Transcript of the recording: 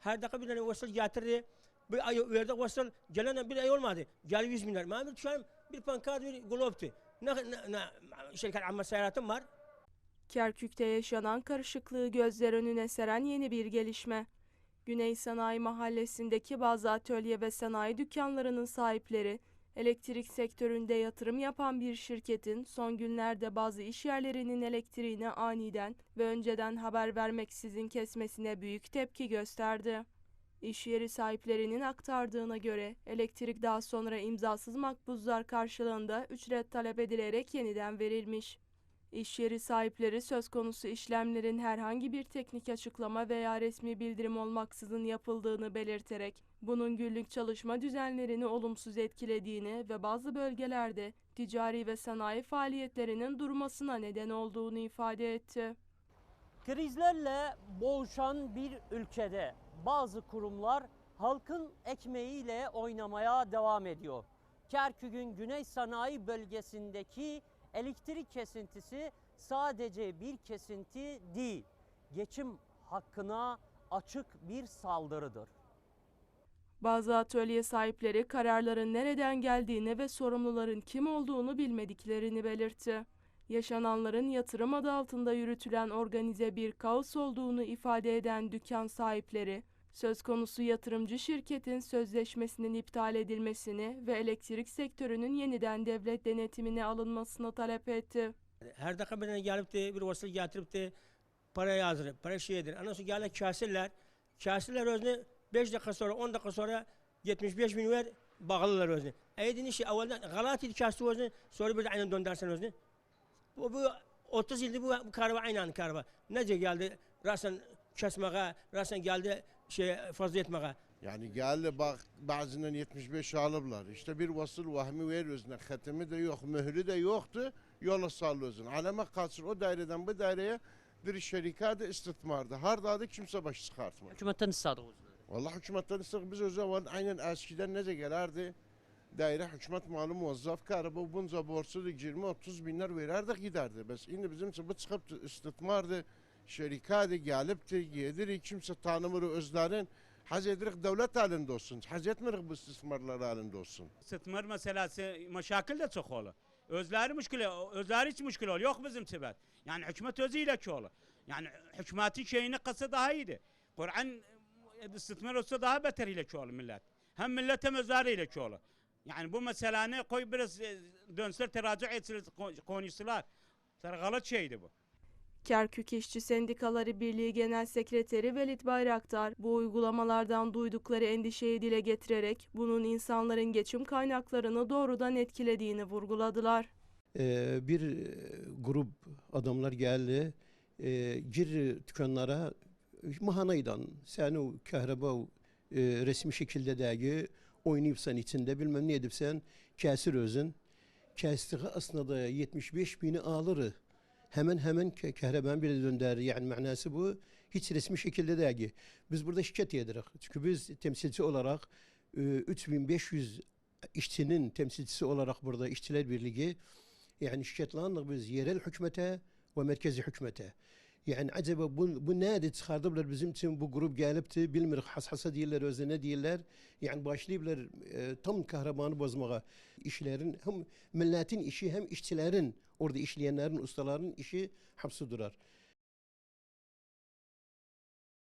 Her dakika bir tane vasıl getirdi. Bir ay verdik vasıl. Gelen bir ay olmadı. Gel 100 milyar. Şu an bir pankart bir globtu. Ne, ne, ne şirket amma seyahatim var. Kerkük'te yaşanan karışıklığı gözler önüne seren yeni bir gelişme. Güney Sanayi Mahallesi'ndeki bazı atölye ve sanayi dükkanlarının sahipleri, elektrik sektöründe yatırım yapan bir şirketin son günlerde bazı iş yerlerinin elektriğini aniden ve önceden haber vermeksizin kesmesine büyük tepki gösterdi. İş yeri sahiplerinin aktardığına göre elektrik daha sonra imzasız makbuzlar karşılığında ücret talep edilerek yeniden verilmiş. İş yeri sahipleri söz konusu işlemlerin herhangi bir teknik açıklama veya resmi bildirim olmaksızın yapıldığını belirterek bunun günlük çalışma düzenlerini olumsuz etkilediğini ve bazı bölgelerde ticari ve sanayi faaliyetlerinin durmasına neden olduğunu ifade etti. Krizlerle boğuşan bir ülkede bazı kurumlar halkın ekmeğiyle oynamaya devam ediyor. Kerkük'ün Güney Sanayi Bölgesi'ndeki elektrik kesintisi sadece bir kesinti değil, geçim hakkına açık bir saldırıdır. Bazı atölye sahipleri kararların nereden geldiğini ve sorumluların kim olduğunu bilmediklerini belirtti. Yaşananların yatırım adı altında yürütülen organize bir kaos olduğunu ifade eden dükkan sahipleri, söz konusu yatırımcı şirketin sözleşmesinin iptal edilmesini ve elektrik sektörünün yeniden devlet denetimine alınmasını talep etti. Her dakika bir tane gelip de bir vasıl getirip de para yazır, para şeydir. Ondan sonra gelip kasırlar. Kasırlar özünü 5 dakika sonra, 10 dakika sonra 75 bin ver bağlılar özünü. Eydin işi evvelden galat idi kastı özünü, sonra bir de aynen döndersen özünü. Bu, bu 30 yıldır bu, bu karaba aynen karaba. Nece geldi rasen kesmeye, rasen geldi şey fazla etmeye. Yani geldi bak bazından 75 alıblar. İşte bir vasıl vahmi veriyoruz. Ne Hatimi de yok, mührü de yoktu. Yola sallıyorsun. Aleme kaçır o daireden bu daireye bir şerikada istitmardı. Harda da kimse baş çıkartmadı. Hükümetten istedik Vallahi hükümetten istek biz o zaman aynen eskiden nece gelerdi. Daire hükümet malı muvazzaf karı bu bunca borçlu 20-30 binler verirdik giderdi. Bes şimdi bizim için bu çıkıp istitmardı. Şerikada gelipti, yediri kimse tanımır özlerin. Haz edirik devlet halinde olsun. Haz bu istismarlar halinde olsun. Sıtmır meselesi meşakil de çok olur. Özleri müşkül, özleri hiç müşkül ol. Yok bizim tibet. Yani hükümet özüyle ki olur. Yani hükümetin şeyini kısa daha iyiydi. Kur'an istismar olsa daha beter ile ki olur millet. Hem millet hem özleriyle ki olur. Yani bu meselenin koy biraz e, dönsler teracu etsin konuşsular. Galat şeydi bu. Kerkük İşçi Sendikaları Birliği Genel Sekreteri Velit Bayraktar bu uygulamalardan duydukları endişeyi dile getirerek bunun insanların geçim kaynaklarını doğrudan etkilediğini vurguladılar. Ee, bir e, grup adamlar geldi. Ee, gir dükkanlara mahanaydan sen o kehraba e, resmi şekilde dergi oynayıp sen içinde bilmem ne edip sen kesir özün. Kestiği aslında 75 bini alırı. Hemen hemen kehreban bile dönder. Yani manası bu. Hiç resmi şekilde dergi. Biz burada şikayet edirik. Çünkü biz temsilci olarak e, 3500 işçinin temsilcisi olarak burada işçiler birliği yani şikayetlandık biz yerel hükümete ve merkezi hükümete. Yani acaba bu, bu ne çıkardılar bizim için bu grup gelipti bilmirik hassasa değiller özde ne değiller. Yani başlayıplar e, tam kahramanı bozmaya. işlerin hem milletin işi hem işçilerin orada işleyenlerin ustaların işi hapsi durar.